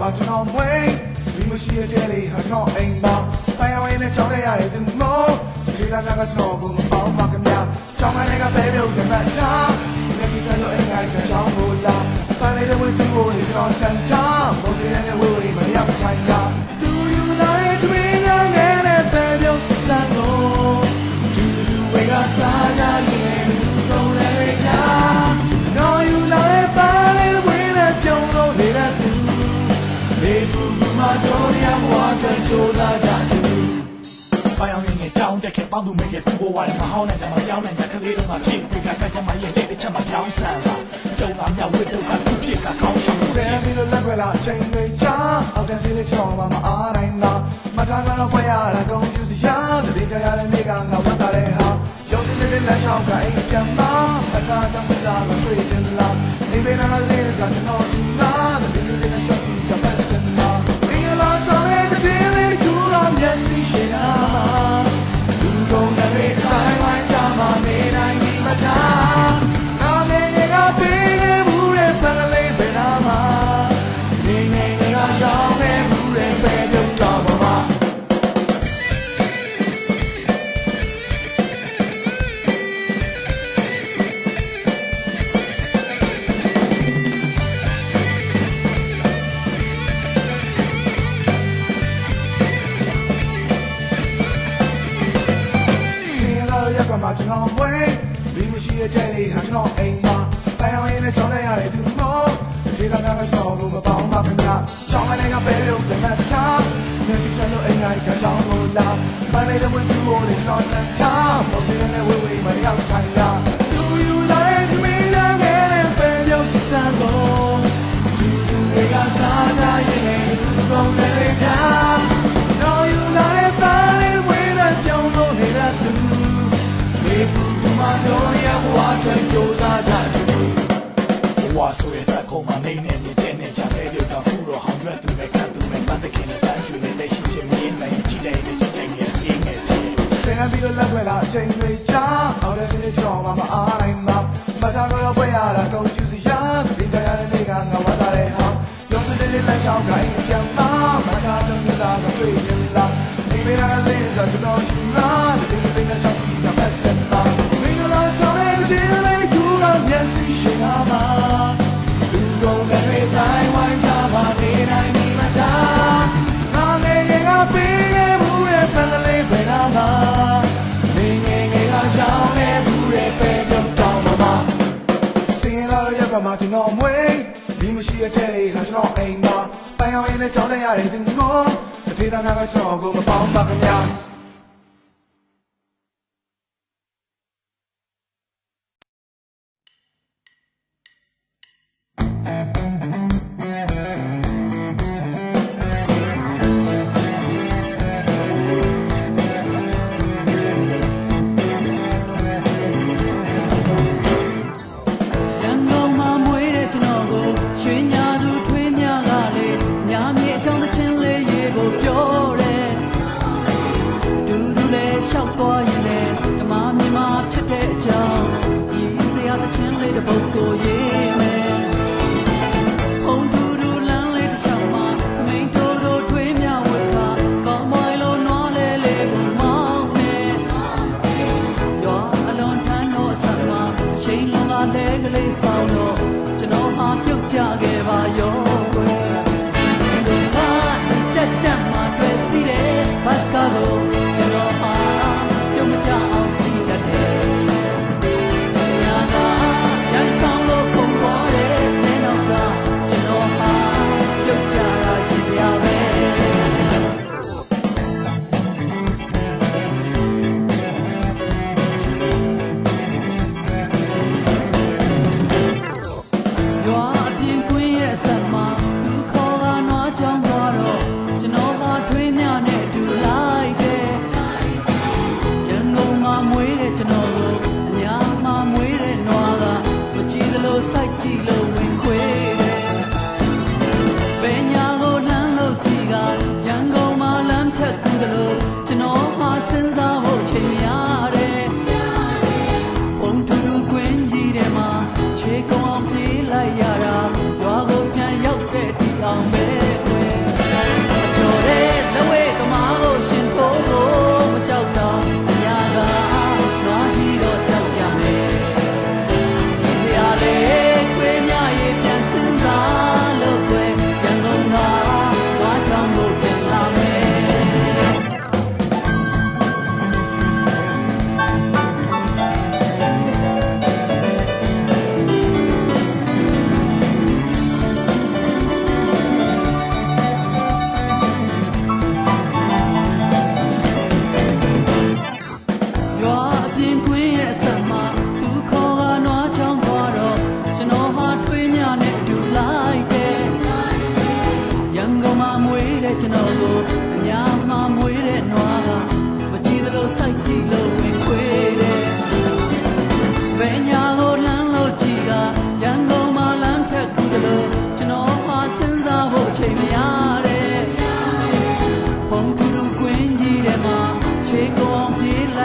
တော်မွေးဒီမရှိတဲ့တဲလေးဟာကျွန်တော်အိမ်ပါပိုင်အောင်ရင်နဲ့ကြောင်းရရတဲ့သူမို့ဒီကနေ့ကကျွန်တော်ကိုမပေါင်းပါခင်ဗျာကြောင်းမလေးကပဲပြုတ်တယ်မှတ်ထားမျက်စိစလို့အိမ်ကကြောင်းကိုလာပိုင်လေးတဲ့ဝင်းသူ့ကိုလေကျွန်တော်စံထားဘုံစင်းနဲ့ဝေးဝေးမရောက်ထိုင်တာ Do you like to be young and a baby of Sango Do you wake up sad and တက်ခဲ့ပေါင်းသူမဲ့ရဲ့သူ့ဘဝနဲ့မဟောင်းနိုင်ကြမှာပြောင်းနိုင်ကြကလေးတော့မှဖြစ်ပြီးကကကြမှာရဲ့တဲ့တစ်ချက်မှာပြောင်းဆန်လာကျုံသားမြောက်ဝတ်တော့ကသူ့ဖြစ်ကကောင်းရှောင်းဆယ်ပြီးတော့လက်ွယ်လာအချိန်တွေကြာအောက်တန်းစီလေးချောင်းမှာမအားနိုင်တာမထားကတော့ပွဲရတာကုန်ကျစရာတတိကြရတဲ့နေ့ကငါဝတ်တာတဲ့ဟာရုပ်စင်းတဲ့လက်ချောင်းကအိမ်ပြန်မှာအထားကြောင့်စတာမတွေ့ချင်လားအိမ်ဘေးနာလေးကကျွန်တော်စီလားတ လာပန်းလေးတဲ့ဝင်သူကိုလည်းကျွန်တော်ချမ်းသာပေါ်ပြနေဝေးဝေးမရောက်ထိုင်တာ Do you like me now and ben yo si san go Do you make us out yeah you gon' let it down No you like funny when I don't know that do မေပူမတော်ရဘဝအတွက်ကြိုးစားကြ လက်ွယ်လာအချိန်တွေကြာအော်တဲ့စနေချောင်းမှာမအားနိုင်မှာမထားကတော့ပွဲရတာကုန်ကျစရာဒီကြရတဲ့နေ့ကငါဝတ်တာတဲ့ဟာရုံးစတဲ့လက်ချောင်းကအိမ်ပြန်မှာမထားတော့စတာမတွေ့ချင်လားဒီမေလာလေးဆိုကျွန်တော်ရှိလားဒီလို က်ကမှကျွန်တော်မွေးဒီမရှိတဲ့တဲ့လေးကကျွန်တော်အိမ်မှာပိုင်အောင်ရင်လည်းကြောင်းနေရတဲ့သူမို့တတိသားများကကျွန်တော်ကိုမပေါင်းပါခင်ဗျာ ကလေးဆောင်တော့ကျွန်တော်အားပြုတ်ကြခဲ့ ချက်ကူးတယ်လို့ကျွန်တော်ဟာစဉ်းစားပါ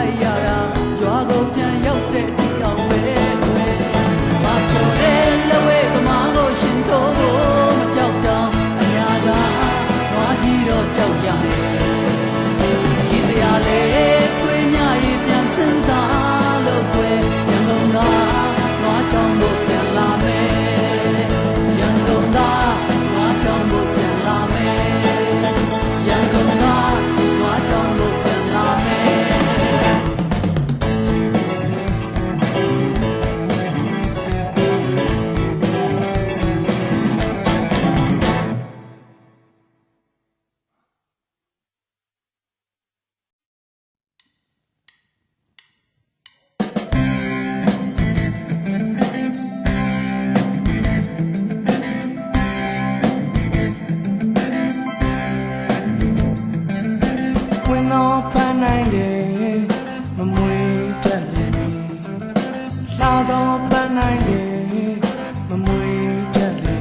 太遥 သောပန်းနိုင်လေမမွေတက်လေလှသောပန်းနိုင်လေမမွေတက်လေ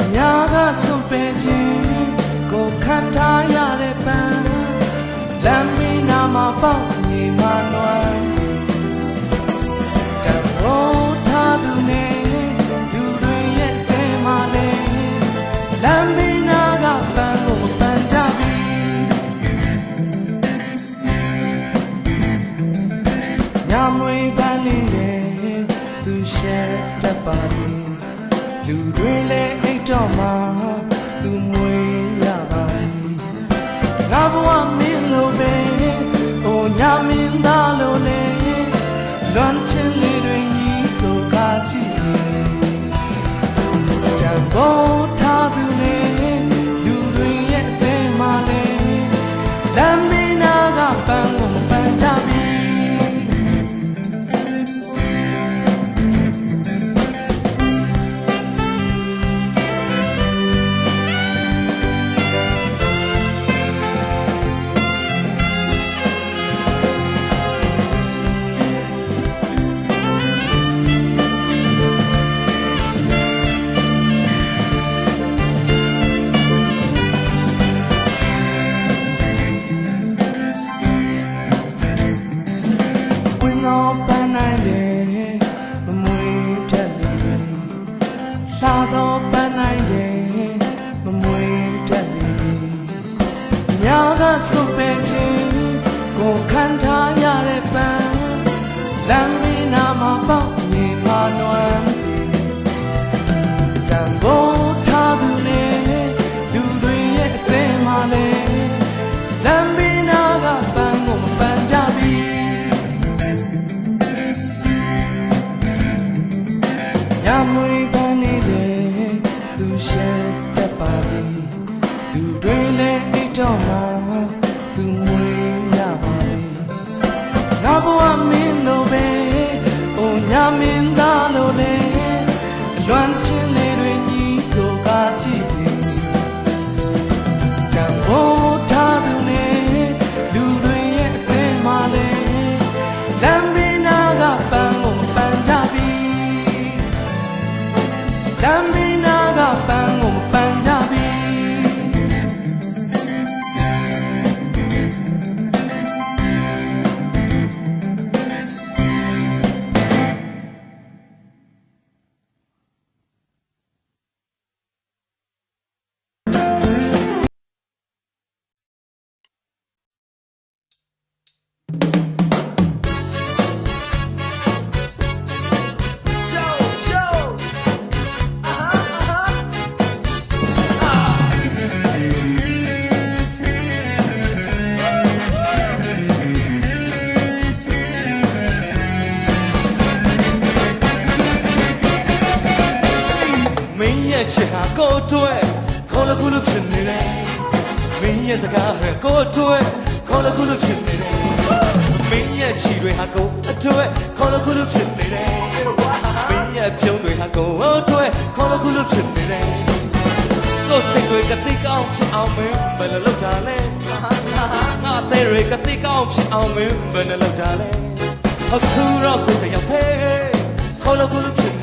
အများကစွန့်ပယ်ခြင်းကိုခံထားရ လာသောပန်းတိုင်းရဲ့မမွေတတ်လေပြီညာကစွန့်ပယ်ခြင်းကိုခံထား မင်းရဲ့ချစ်ဟာကိုတွေ့ခေါ်လခုလို့ဖြစ်နေတယ်မင်းရဲ့စကားဟာကိုတွေ့ခေါ်လခုလို့ဖြစ်နေတယ်မင်းရဲ့ချီတွေဟာကိုအတွေ့ခေါ်လခုလို့ဖြစ်နေတယ်မင်းရဲ့ပြုံးတွေဟာကိုအတွေ့ခေါ်လခုလို့ဖြစ်နေတယ်ကိုစိတ်တွေကတိတ်ကောင်းဖြစ်အောင်မင်းဘယ်လိုလုပ်တာလဲငါသေးတွေကတိတ်ကောင်းဖြစ်အောင်မင်းဘယ်လိုလုပ်တာလဲအခုတော့ကိုတယောက်သေးခေါ်လခုလို့ဖြစ်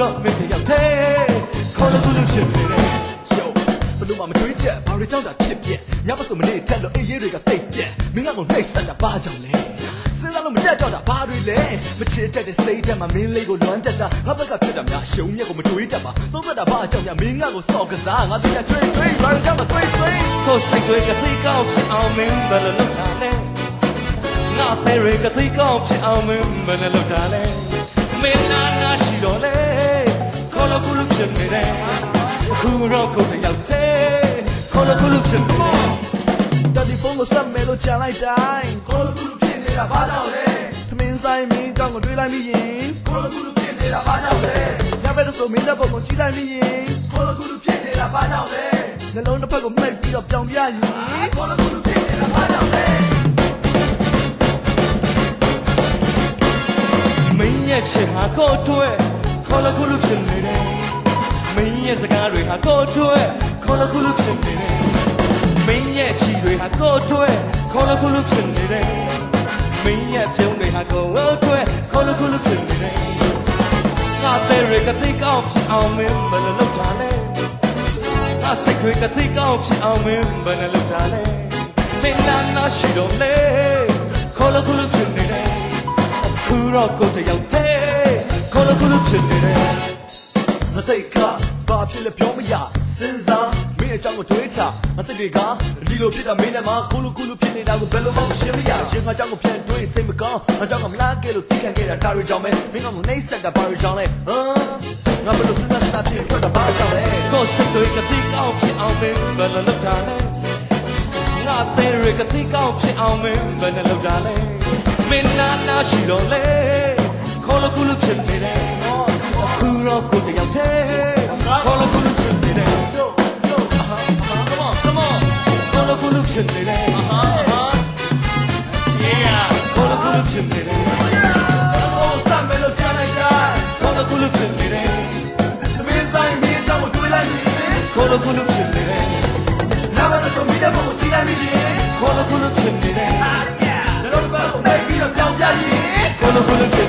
တော့မင်းတယောက်တည်းခေါ်လို့သူလို့ဖြစ်နေတယ်ယုံဘလို့မှမတွေးချက်ဘာတွေကြောင့်တာဖြစ်ပြက်ညမစုံမနေတက်လို့အေးရေးတွေကတိတ်ပြက်မင်းကငုံနှိပ်စက်တာဘာကြောင့်လဲစဉ်းစားလို့မတက်တော့တာဘာတွေလဲမချစ်တတ်တဲ့စိတ်ထဲမှာမင်းလေးကိုလွမ်းတက်တာငါဘက်ကဖြစ်တာများရှုံးမြက်ကိုမတွေးတတ်ပါသုံးသက်တာဘာကြောင့်များမင်းကကိုစော်ကစားငါတို့ကတွေးတွေးဘာကြောင့်မဆွေးဆွေးကိုစိတ်တွေကသိကောက်ဖြစ်အောင်မင်းဘယ်လိုလုပ်တာလဲငါသေးတွေကသိကောက်ဖြစ်အောင်မင်းဘယ်လိုလုပ်တာလဲ မင်းနာနာရှိတော့လေခေါ်လို့ခုလို့ဖြစ်နေတယ်ခုတော့ကိုယ်တယောက်တည်းခေါ်လို့ခုလို့ဖြစ်နေတယ်တယ်လီဖုန်းကိုဆက်မယ်လို့ကြံလိုက်တိုင်းကိုလိုကူလူဖြစ်နေတာဘာကြောင့်လဲသမင်းဆိုင်မင်းကြောင့်ကိုတွေးလိုက်မိရင်ကိုလိုကူလူဖြစ်နေတာဘာကြောင့်လဲညဘက်ဆိုမင်းတဲ့ပုံကိုကြည့်လိုက်မိရင်ကိုလိုကူလူဖြစ်နေတာဘာကြောင့်လဲနှလုံးတစ်ဖက်ကိုမှိတ်ပြီးတော့ပြောင်ပြရင်ကိုလိုကူလူ မင်းရဲ့ချစ်ဟာကိုယ်အတွက်ခေါ်လို့ခုလို့ဖြစ်နေတယ်မင်းရဲ့စကားတွေဟာကိုယ်အတွက်ခေါ်လို့ခုလို့ဖြစ်နေတယ်မင်းရဲ့ချီတွေဟာကိုယ်အတွက်ခေါ်လို့ခုလို့ဖြစ်နေတယ်မင်းရဲ့ပြုံးတွေဟာကိုယ်အတွက်ခေါ်လို့ခုလို့ဖြစ်နေတယ်ငါတဲ့ရကတိကောင်းဖြစ်အောင်မင်းဘယ်လိုလုပ်တာလဲငါစိတ်တွေကတိကောင်းဖြစ်အောင်မင်းဘယ်လိုလုပ်တာလဲမင်းနာနာရှိတော့လေခေါ်လို့ခုလို့ဖြစ်နေတယ် ခုတော့ကိုယ်တယောက်တည်းခေါ်လို့ခုလို့ဖြစ်နေတယ်မစိတ်ခဘာဖြစ်လဲပြောမရစဉ်းစားမင်းအကြောင်းကိုတွေးချမစိတ်တွေကဒီလိုဖြစ်တာမင်းနဲ့မှခုလူခုလူဖြစ်နေတာကိုဘယ်လိုမှရှင်းမရရှင်ကအကြောင်းကိုပြန်တွေးစိတ်မကောင်းအကြောင်းကမလားကဲလို့သိခံခဲ့တာဒါတွေကြောင့်ပဲမင်းကမနှိမ့်ဆက်ကဘာတွေကြောင့်လဲဟမ်ငါဘယ်လိုစဉ်းစားစတာဖြစ်ထွက်တာဘာကြောင့်လဲကိုယ်စိတ်တွေကတိကောင်းဖြစ်အောင်မင်းဘယ်လိုလုပ်တာလဲငါသေးရကတိကောင်းဖြစ်အောင်မင်းဘယ်လိုလုပ်တာလဲ မင်းနာနာရှိတော့လေခေါ်လို့ခုလို့ဖြစ်နေတယ်ခုတော့ကိုယ်တယောက်တည်းခေါ်လို့ခုလို့ဖြစ်နေတယ် Come on come on ခေါ်လို့ခုလို့ဖြစ်နေတယ် Yeah ခေါ်လို့ခုလို့ဖြစ်နေတယ်ကိုဆက်မယ်လို့ကြားလိုက်တိုင်းခေါ်လို့ခုလို့ဖြစ်နေတယ်သမင်းဆိုင်မင်းအကြောင်းကိုတွေးလိုက်ရင်ခေါ်လို့ခုလို့ဖြစ်နေတယ်နာမည်ဆိုမင်းတဲ့ပုံကိုကြည့်လိုက်မိရင်ခေါ်လို့ခုလို့ဖြစ်နေတယ်လည်းတော့ ဘက်ကိုလိုက်ပြီးတော့ပြောင်းပြရင်ကိုလိုကိုလို